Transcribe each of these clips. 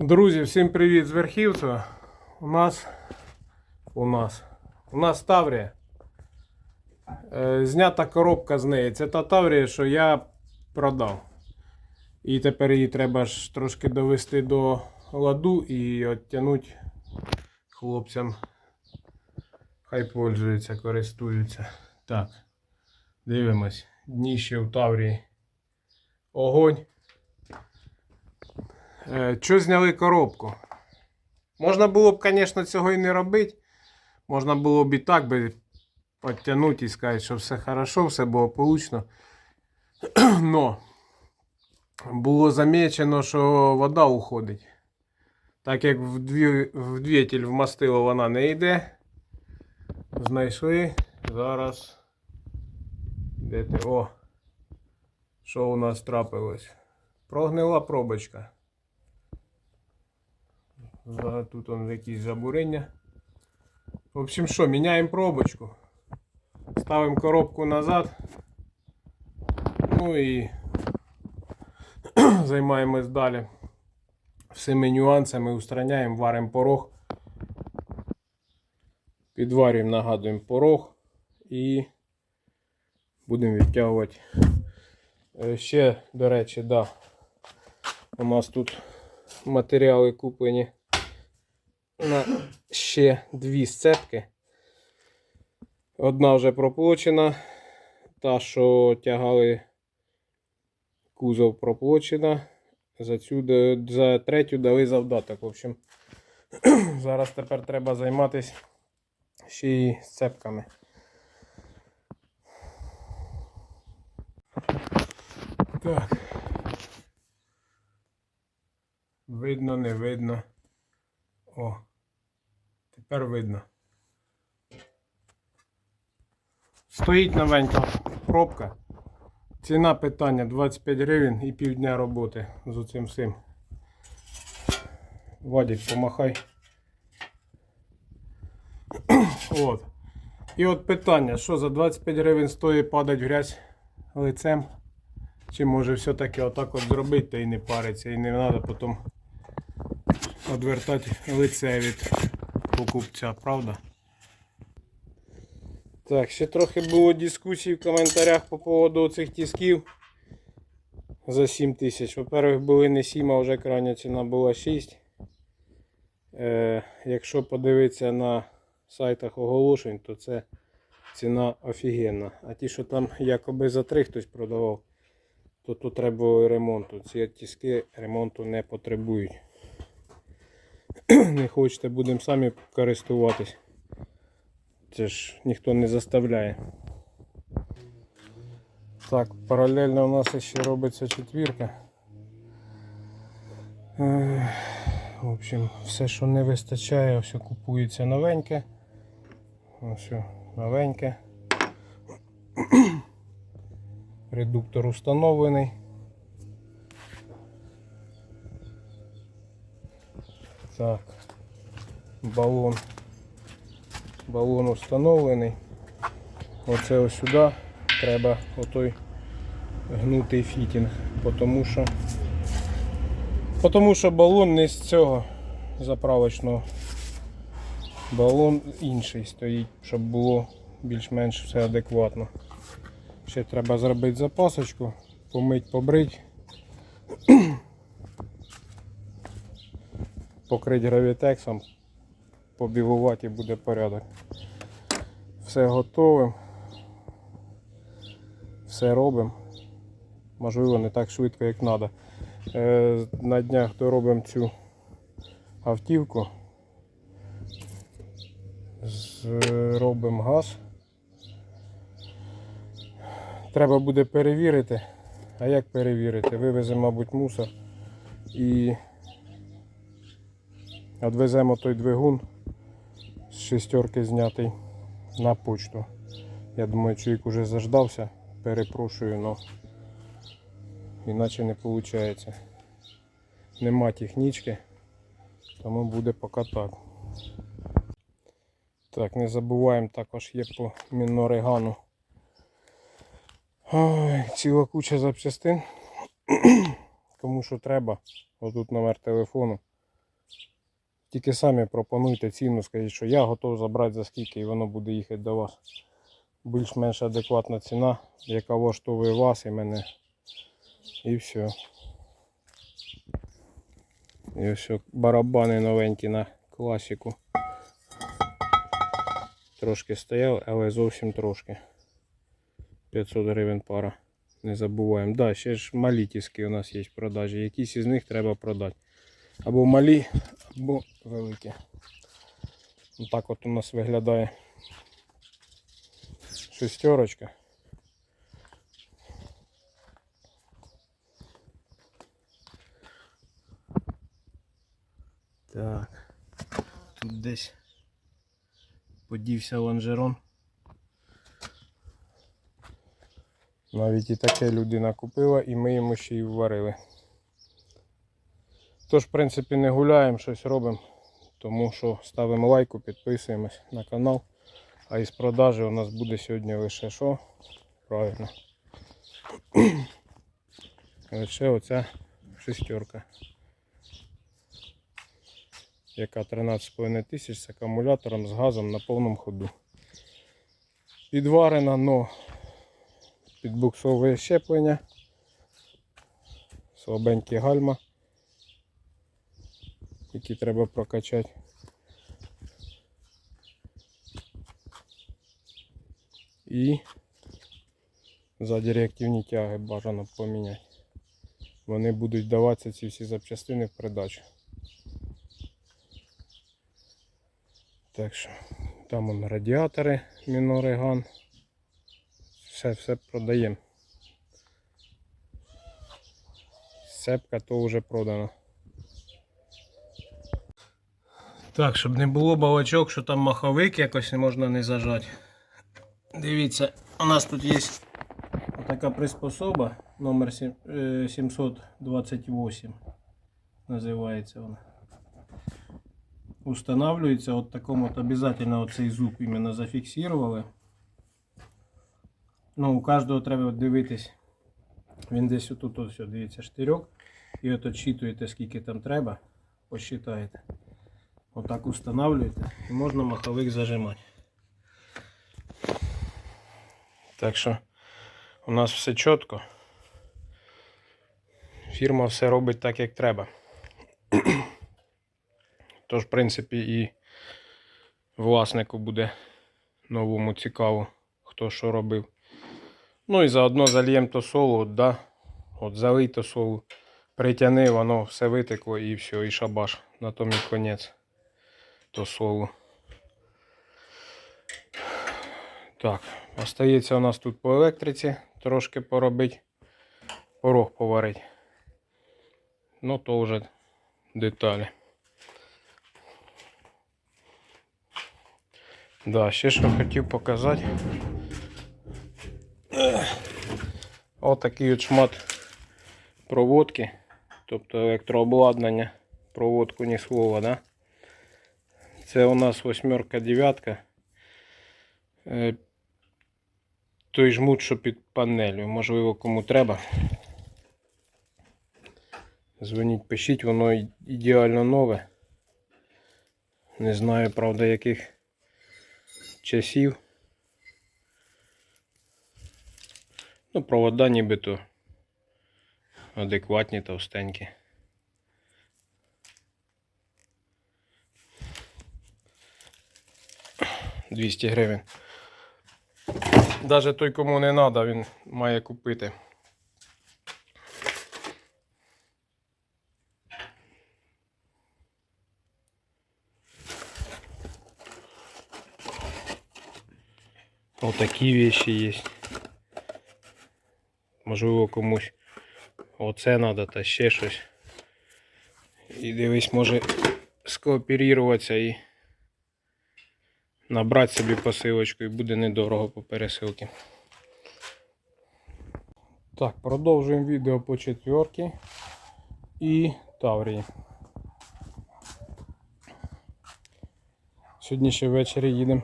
Друзі, всім привіт з Верхівця. У нас у нас у нас Таврія. Е, знята коробка з неї. Це та Таврія, що я продав. І тепер її треба ж трошки довести до ладу і оттягнути хлопцям. Хай пользуються, користуються. Так. Дивимось. Дніще в Таврії. Огонь. Е, Що зняли коробку? Можна було б, звісно, цього і не робити. Можна було б і так би підтягнути і сказати, що все хорошо, все було получно. Но було замічено, що вода уходить. Так як в, двигатель в мастило вона не йде. Знайшли. Зараз. Де ти? О! Що у нас трапилось? Прогнила пробочка. Тут он якісь забурення. В общем, що, міняємо пробочку. Ставимо коробку назад. Ну і займаємось далі всіми нюансами, устраняємо, варимо порог. Підварюємо, нагадуємо порог і будемо відтягувати. Е, Ще, до речі, да, у нас тут матеріали куплені на ще дві сцепки. Одна вже проплочена, та, що тягали кузов проплочена. За, цю, за третю дали завдаток. В общем, зараз тепер треба займатися ще й сцепками. Так. Видно, не видно. О, тепер видно. Стоїть новенька пробка. Ціна питання 25 гривень і півдня роботи з оцим всім. Вадик, помахай. От. І от питання, що за 25 гривень стоїть падати грязь лицем? Чи може все-таки отак от зробити та і не париться, і не треба потім відвертати лице від покупця, правда? Так, ще трохи було дискусій в коментарях по поводу цих тисків за 7 тисяч. Во-первых, були не 7, а вже крайня ціна була 6. Е, якщо подивитися на сайтах оголошень, то це ціна офігенна. А ті, що там якоби за 3 хтось продавав, то тут треба ремонту. Ці тиски ремонту не потребують. не хочете, будемо самі користуватись. Це ж ніхто не заставляє. Так, паралельно у нас ще робиться четвірка. В общем, все, що не вистачає, все купується новеньке. Ось новеньке. Редуктор установлений. Так, балон балон установлений. Оце ось сюди треба отой гнутий фітінг, тому що, тому що балон не з цього заправочного. Балон інший стоїть, щоб було більш-менш все адекватно. Ще треба зробити запасочку, помить, побрить, покрити гравітексом, побілувати і буде порядок. Все готове. Все робимо. Можливо, не так швидко, як треба. На днях доробимо цю автівку. Зробимо газ. Треба буде перевірити. А як перевірити? Вивеземо, мабуть, мусор і відвеземо той двигун з шестерки знятий на почту. Я думаю, чоловік уже заждався. Перепрошую, але іначе не виходить. Нема технічки, тому буде поки так. Так, не забуваємо також є по мінорегану. Ой, ціла куча запчастин. Кому що треба. Отут номер телефону. Тільки самі пропонуйте ціну, скажіть, що я готов забрати за скільки і воно буде їхати до вас. Більш-менш адекватна ціна, яка влаштовує вас і мене. І все. І все, барабани новенькі на класіку. Трошки стояв, але зовсім трошки. 500 гривень пара. Не забуваємо. Да, ще ж малі тіски у нас є в продажі. Якісь із них треба продати. Або малі, або великі. Так от у нас виглядає шестерочка. Так. Тут десь подівся лонжерон. Навіть і таке людина купила і ми йому ще й вварили. Тож, в принципі, не гуляємо, щось робимо. Тому що ставимо лайку, підписуємось на канал. А із продажі у нас буде сьогодні лише що? Правильно. лише оця шестерка. Яка 13,5 тисяч з акумулятором, з газом на повному ходу. Підварена, но підбуксовує щеплення, слабенькі гальма, які треба прокачати. І ззаді реактивні тяги бажано поміняти. Вони будуть даватися ці всі запчастини в придачу. Так що там он радіатори Мінориган. Все, все продаємо. Сепка то вже продана. Так, щоб не було балачок, що там маховик якось можна не зажати. Дивіться, у нас тут є така приспособа номер е, 728 називається вона. Устанавливается вот такому вот обязательно оцей зуб іменно зафіксували. Ну, у кожного треба дивитись. Він десь отут ось, дивіться, штирьок. І от отчитуєте, скільки там треба, посчитаєте. Отак устанавливаєте і можна маховик зажимати. Так що у нас все чітко. Фірма все робить так, як треба. Тож, в принципі, і власнику буде новому цікаво, хто що робив. Ну і заодно зальємо то солу, от, да? От залий то солу, притяни, воно все витекло і все, і шабаш. На тому і конець то солу. Так, остається у нас тут по електриці трошки поробити, порог поварити. Ну то вже деталі. Да, ще що хотів показати. Отакий от шмат проводки, тобто електрообладнання, проводку ні слова, да? Це у нас восьмерка дев'ятка. Е, Той жмут, що під панелью. Можливо, кому треба. Дзвоніть, пишіть, воно ідеально нове. Не знаю, правда, яких часів. Ну, провода нібито адекватні, товстенькі. Двісті гривень. Даже той, кому не треба, він має купити. Отакі вещи є. Можливо комусь оце треба та ще щось. І дивись, може скооперуватися і набрати собі посилочку і буде недорого по пересилці. Так, продовжуємо відео по четверки і Таврії. Сьогодні ще ввечері їдемо.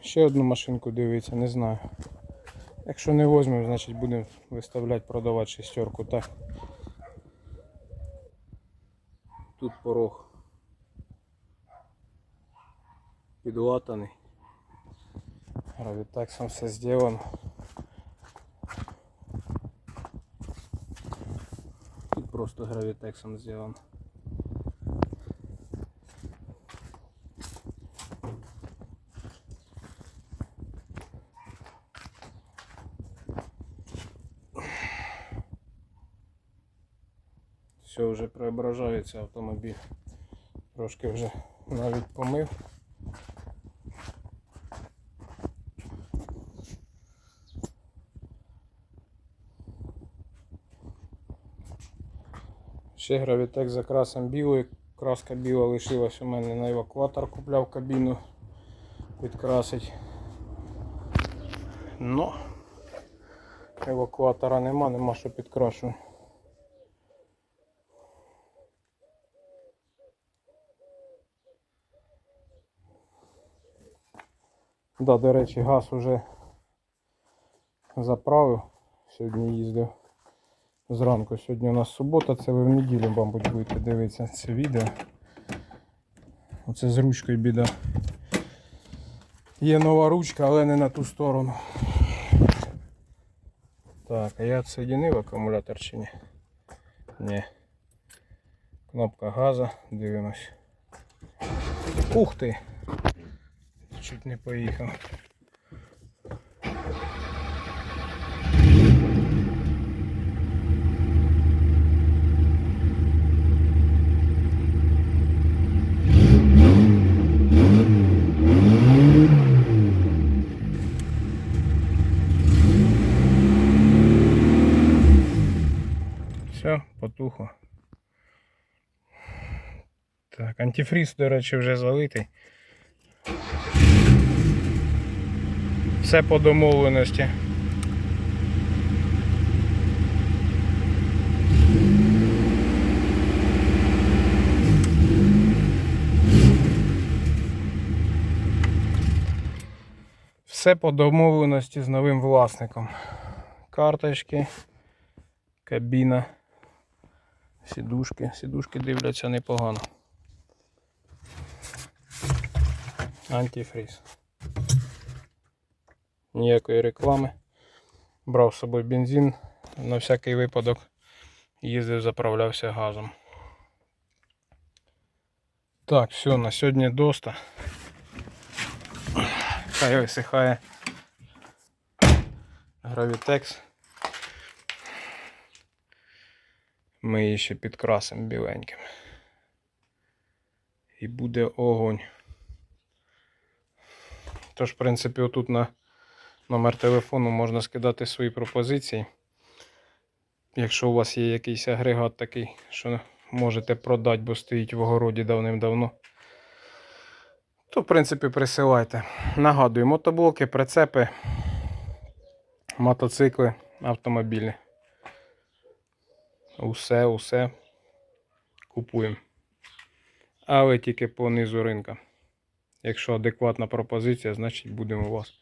Ще одну машинку дивиться, не знаю. Якщо не візьмемо, значить будемо виставляти, продавати шестерку. Так. Тут порог підлатаний. Гравітексом все зроблено. Тут просто гравітексом зроблено. Все вже преображається автомобіль. Трошки вже навіть помив. Ще гравітек за красом білий. Краска біла лишилась у мене на евакуатор купляв кабіну підкрасить. Но евакуатора нема, нема що підкрашу. Да, до речі, газ уже заправив. Сьогодні їздив зранку. Сьогодні у нас субота, це ви в неділю, мабуть, будете дивитися це відео. Оце з ручкою біда. Є нова ручка, але не на ту сторону. Так, а я відсоединив акумулятор чи ні? Ні. Кнопка газа, дивимось. Ух ти! Чуть не поїхав. Все, потухло. Так, антифриз, до речі, вже залитий. Все по домовленості. Все по домовленості з новим власником. Карточки, кабіна, сідушки. Сідушки дивляться непогано. Антифриз. Ніякої реклами. Брав з собою бензин на всякий випадок. Їздив, заправлявся газом. Так, все, на сьогодні доста. Хай висихає гравітекс. Ми її ще підкрасимо біленьким. І буде огонь. Тож, в принципі, отут на номер телефону можна скидати свої пропозиції. Якщо у вас є якийсь агрегат такий, що можете продати, бо стоїть в огороді давним-давно, то, в принципі, присилайте. Нагадую, мотоблоки, прицепи, мотоцикли, автомобілі. Усе, усе купуємо. Але тільки по низу ринка. Якщо адекватна пропозиція, значить будемо у вас.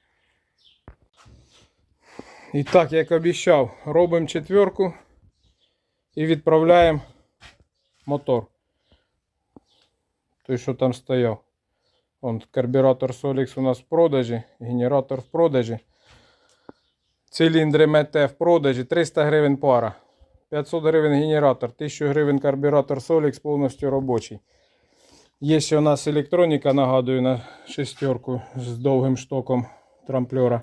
І так, як обіцяв, робимо четверку і відправляємо мотор. Той, що там стояв. Вон, карбюратор Solix у нас в продажі, генератор в продажі. Циліндри МТ в продажі 300 гривень пара. 500 гривень генератор, 1000 гривень карбюратор Solix повністю робочий. Є ще у нас електроніка, нагадую, на шестерку з довгим штоком трамплера.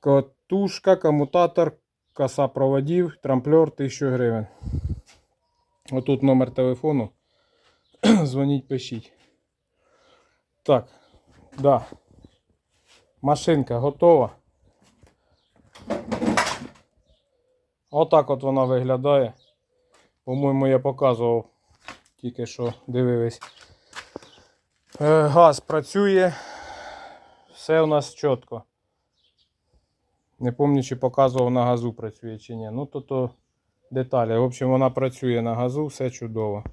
Катушка, комутатор, коса проводів, трамплер 1000 гривень. Отут номер телефону. Дзвоніть, пишіть. Так, да. Машинка готова. Отак от вона виглядає. По-моєму, я показував тільки що дивились. Е, Газ працює. Все у нас чітко. Не пам'ятаю, чи показував на газу працює чи ні. Ну то то деталі. В общем, вона працює на газу, все чудово.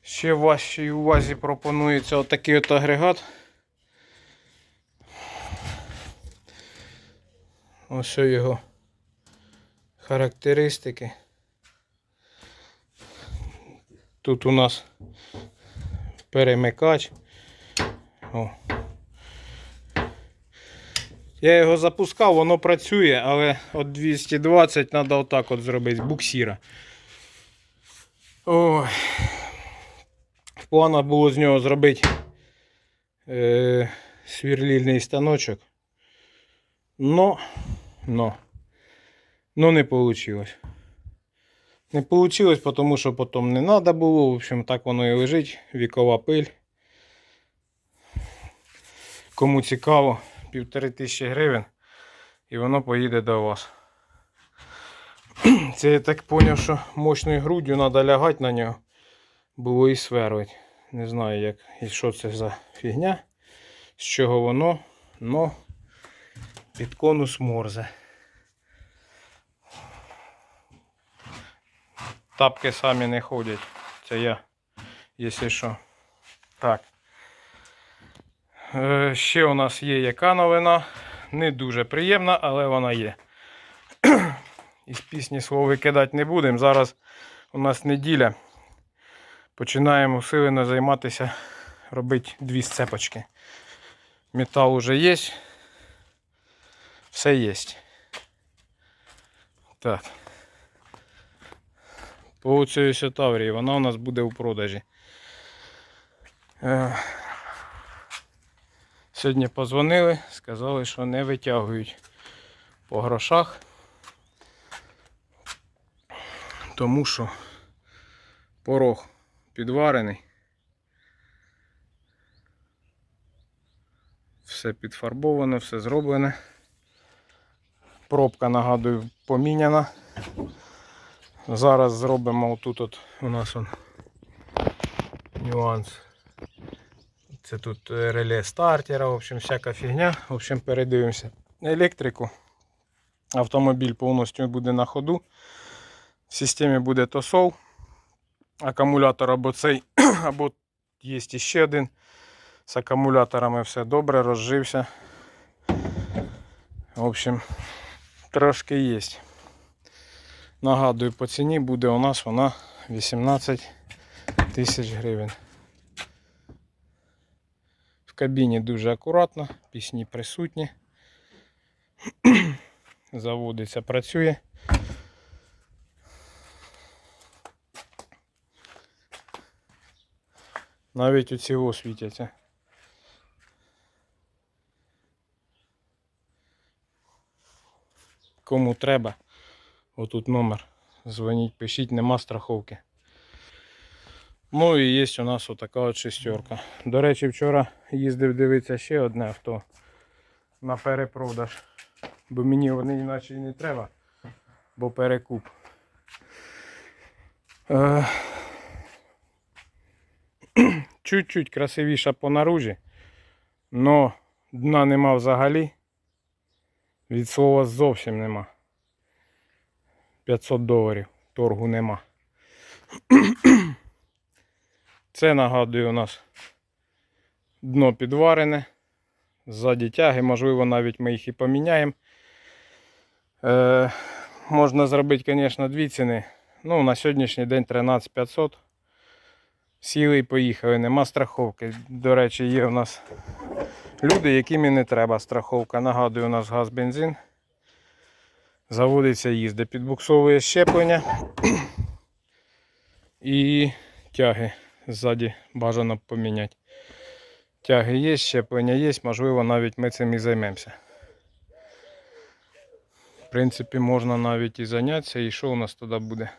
Ще в вашій увазі пропонується отакий от агрегат. Ось його характеристики. Тут у нас перемикач. О. Я його запускав, воно працює, але от 220 треба отак от зробити буксіра. Ой. В планах було з нього зробити е, свірлільний станочок. Но, но, но не вийшло. Не вийшло, тому що потім не треба було. В общем, так воно і лежить. Вікова пиль. Кому цікаво, півтори тисячі гривень. І воно поїде до вас. Це я так зрозумів, що мощною груддю треба лягати на нього. Було і сверлить. Не знаю, як і що це за фігня, з чого воно, но під конус морзе. Тапки самі не ходять. Це я, якщо що. Так. Е, ще у нас є яка новина. Не дуже приємна, але вона є. Із пісні слово викидати не будемо. Зараз у нас неділя. Починаємо усилено займатися, робити дві сцепочки. Метал уже є. Все є. Так. По цій Таврії вона у нас буде у продажі. Е, Сьогодні позвонили, сказали, що не витягують по грошах. Тому що порог підварений. Все підфарбоване, все зроблене. Пробка, нагадую, поміняна. Зараз зробимо отут от у нас он нюанс. Це тут е, реле стартера, в общем, всяка фігня. В общем, передивимося електрику. Автомобіль повністю буде на ходу. В системі буде тосол. Акумулятор або цей, або є ще один. З акумуляторами все добре, розжився. В общем, трошки є. Нагадую, по ціні буде у нас вона 18 тисяч гривень. В кабіні дуже акуратно, пісні присутні. Заводиться, працює. Навіть у цього світяться. Кому треба, отут номер. Дзвоніть, пишіть, нема страховки. Ну і є у нас отака от шестерка. До речі, вчора їздив дивитися ще одне авто на перепродаж. Бо мені вони іначе і не треба, бо перекуп. Е, Чуть-чуть красивіша по наружі, но дна нема взагалі. Від слова зовсім нема. 500 доларів торгу нема. Це нагадую у нас дно підварене. Ззаді тяги, можливо, навіть ми їх і поміняємо. Е, можна зробити, звісно, дві ціни. Ну, на сьогоднішній день 13500. Сіли і поїхали, нема страховки. До речі, є у нас люди, яким і не треба страховка. Нагадую, у нас газ, бензин. Заводиться, їздить, підбуксовує щеплення і тяги ззаді бажано поміняти. Тяги є, щеплення є, можливо, навіть ми цим і займемося. В принципі, можна навіть і зайнятися, і що у нас тоді буде?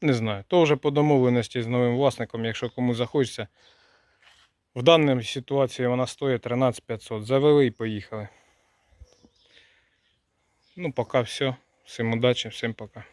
Не знаю. То вже по домовленості з новим власником, якщо кому захочеться. В даній ситуації вона стоїть 13500. Завели і поїхали. Ну, поки все. Всім удачі, всім пока.